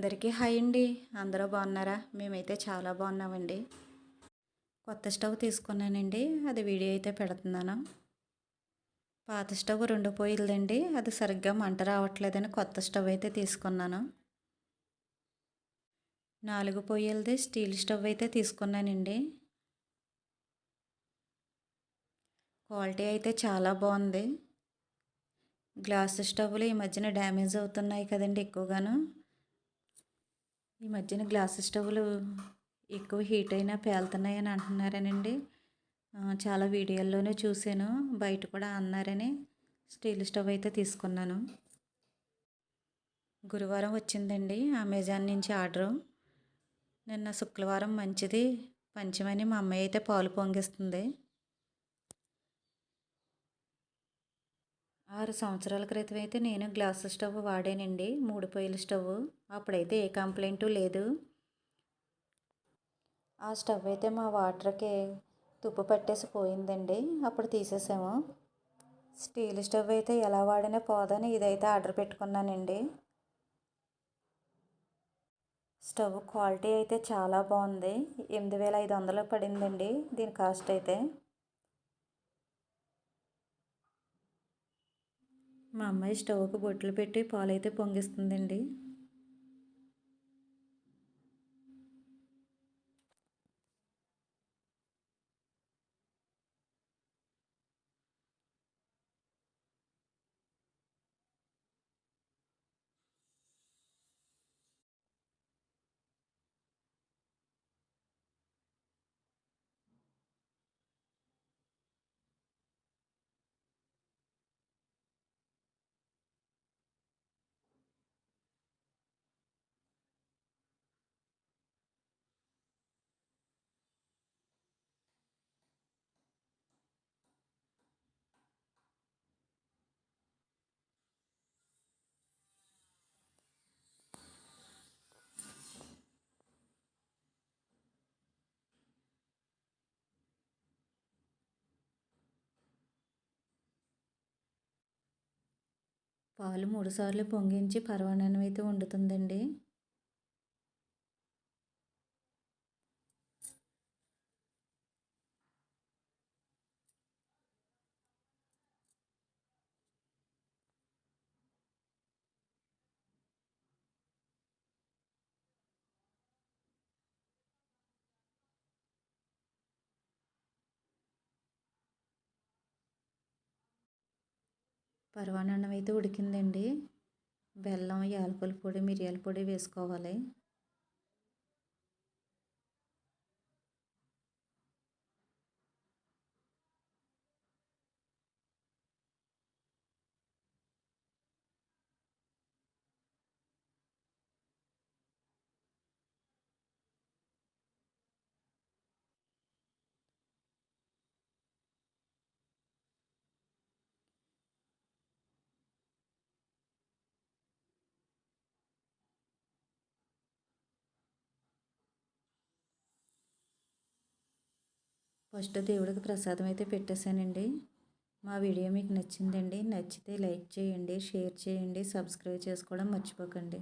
అందరికీ హాయ్ అండి. అందరూ బాగున్నారా? మేమైతే చాలా బాగున్నామండి. కొత్త స్టవ్ తీసుకున్నానండి. అది వీడియో అయితే పెడుతున్నాను. పాత స్టవ్ రెండు పొయ్యిలదండి అది సరిగ్గా మంట రావట్లేదని కొత్త స్టవ్ అయితే తీసుకున్నాను. నాలుగు పొయ్యిలది స్టీల్ స్టవ్ అయితే తీసుకున్నానండి. క్వాలిటీ అయితే చాలా బాగుంది. గ్లాస్ స్టవ్లు ఈ మధ్యన డ్యామేజ్ అవుతున్నాయి కదండి ఎక్కువగాను. ఈ మధ్యన గ్లాస్ స్టవ్లు ఎక్కువ హీట్ అయినా పేలుతున్నాయని అంటున్నారనండి. చాలా వీడియోల్లోనే చూశాను. బయట కూడా అన్నారని స్టీల్ స్టవ్ అయితే తీసుకున్నాను. గురువారం వచ్చిందండి అమెజాన్ నుంచి ఆర్డరు. నిన్న శుక్రవారం మంచిది. పంచమని మా అమ్మాయి అయితే పాలు పొంగిస్తుంది. ఆరు సంవత్సరాల క్రితం అయితే నేను గ్లాస్ స్టవ్ వాడానండి. మూడు పొయ్యిల స్టవ్ అప్పుడైతే ఏ కంప్లైంట్ లేదు. ఆ స్టవ్ అయితే మా వాటర్కి తుప్పు పట్టేసి పోయిందండి. అప్పుడు తీసేసాము. స్టీల్ స్టవ్ అయితే ఎలా వాడినా పోదని ఇదైతే ఆర్డర్ పెట్టుకున్నానండి. స్టవ్ క్వాలిటీ అయితే చాలా బాగుంది. ఎనిమిది వేల ఐదు వందలు పడిందండి దీని కాస్ట్ అయితే. మా అమ్మాయి స్టవ్కి బొట్లు పెట్టి పాలైతే పొంగిస్తుందండి. పాలు మూడుసార్లు పొంగించి పరవాన్నం అయితే వండుతుందండి. పరవానన్నం అయితే ఉడికిందండి. బెల్లం యాలకుల పొడి మిరియాల పొడి వేసుకోవాలి. ఫస్ట్ దేవుడికి ప్రసాదం అయితే పెట్టేశానండి. మా వీడియో మీకు నచ్చిందండి నచ్చితే లైక్ చేయండి షేర్ చేయండి సబ్స్క్రైబ్ చేసుకోవడం మర్చిపోకండి.